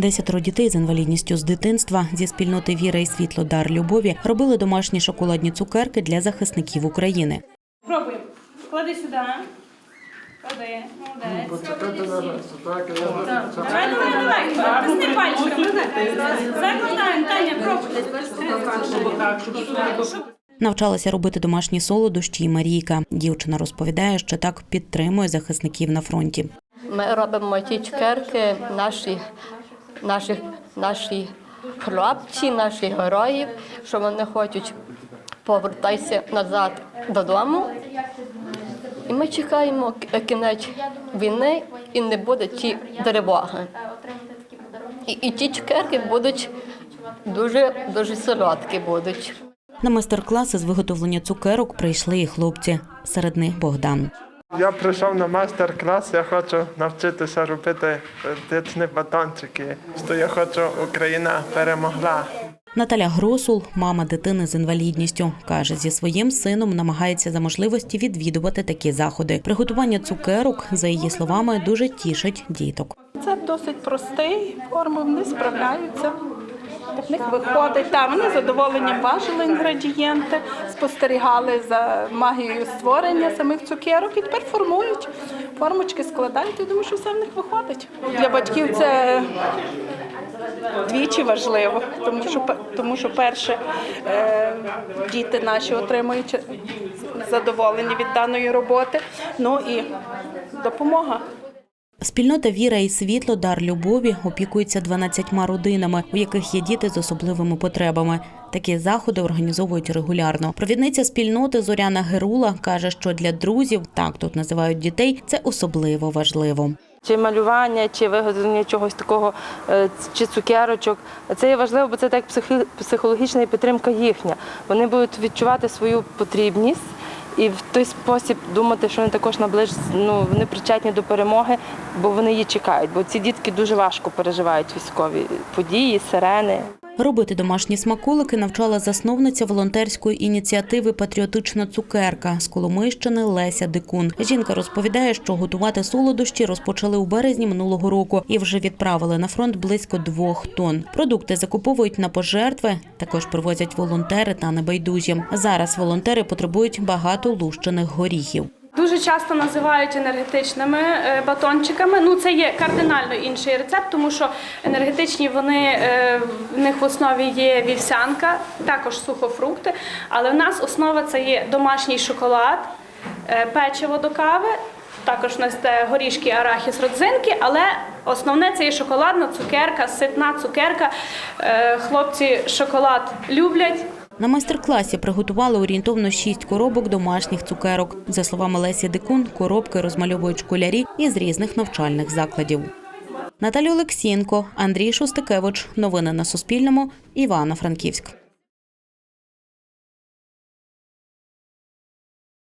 Десятеро дітей з інвалідністю з дитинства. Зі спільноти Віра і світло дар любові робили домашні шоколадні цукерки для захисників України. Пробуємо. Клади сюди. Клади. Молодець. Я Давай, давай, давай. Тисни пальчиком. Закладаємо. Таня, пробуй. Навчалася робити домашні солодощі і Марійка. Дівчина розповідає, що так підтримує захисників на фронті. Ми робимо ті цукерки, наші, наші, наші хлопці, наші герої, що вони хочуть повертатися назад додому. І ми чекаємо кінець війни і не буде ті тривоги. І, і ті цукерки будуть дуже дуже солодкі будуть. На майстер-класи з виготовлення цукерок прийшли і хлопці. Серед них Богдан. Я прийшов на майстер-клас, я хочу навчитися робити дитячі батончики, що я хочу, Україна перемогла. Наталя Гросул, мама дитини з інвалідністю, каже, зі своїм сином намагається за можливості відвідувати такі заходи. Приготування цукерок, за її словами, дуже тішить діток. Це досить простий форми, вони справляються. В них виходить. Та вони з задоволенням важили інгредієнти, спостерігали за магією створення самих цукерок і тепер формують. Формочки складають, і думаю, що все в них виходить. Для батьків це двічі важливо, тому що тому що перше е, діти наші отримують задоволення від даної роботи. Ну і допомога. Спільнота Віра і світло дар любові опікується 12 родинами, у яких є діти з особливими потребами. Такі заходи організовують регулярно. Провідниця спільноти Зоряна Герула каже, що для друзів, так тут називають дітей, це особливо важливо. чи малювання, чи виготовлення чогось такого, е, чи цукерочок. Це є важливо, бо це так психологічна підтримка їхня. Вони будуть відчувати свою потрібність і в той спосіб думати, що вони також наближ... ну, вони причетні до перемоги, бо вони її чекають. Бо ці дітки дуже важко переживають військові події, сирени. Робити домашні смаколики навчала засновниця волонтерської ініціативи Патріотична цукерка з Коломийщини Леся Дикун. Жінка розповідає, що готувати солодощі розпочали у березні минулого року і вже відправили на фронт близько двох тонн. Продукти закуповують на пожертви, також привозять волонтери та небайдужі. Зараз волонтери потребують багато лущених горіхів. Дуже часто називають енергетичними е, батончиками. Ну це є кардинально інший рецепт, тому що енергетичні вони е, в них в основі є вівсянка, також сухофрукти. Але в нас основа це є домашній шоколад, е, печиво до кави. Також у нас це горішки, арахіс, родзинки, але основне це є шоколадна цукерка, ситна цукерка. Хлопці шоколад люблять. На майстер-класі приготували орієнтовно шість коробок домашніх цукерок. За словами Лесі Дикун, коробки розмальовують школярі із різних навчальних закладів. Наталі Олексієнко, Андрій Шостикевич. Новини на Суспільному. Івано-Франківськ.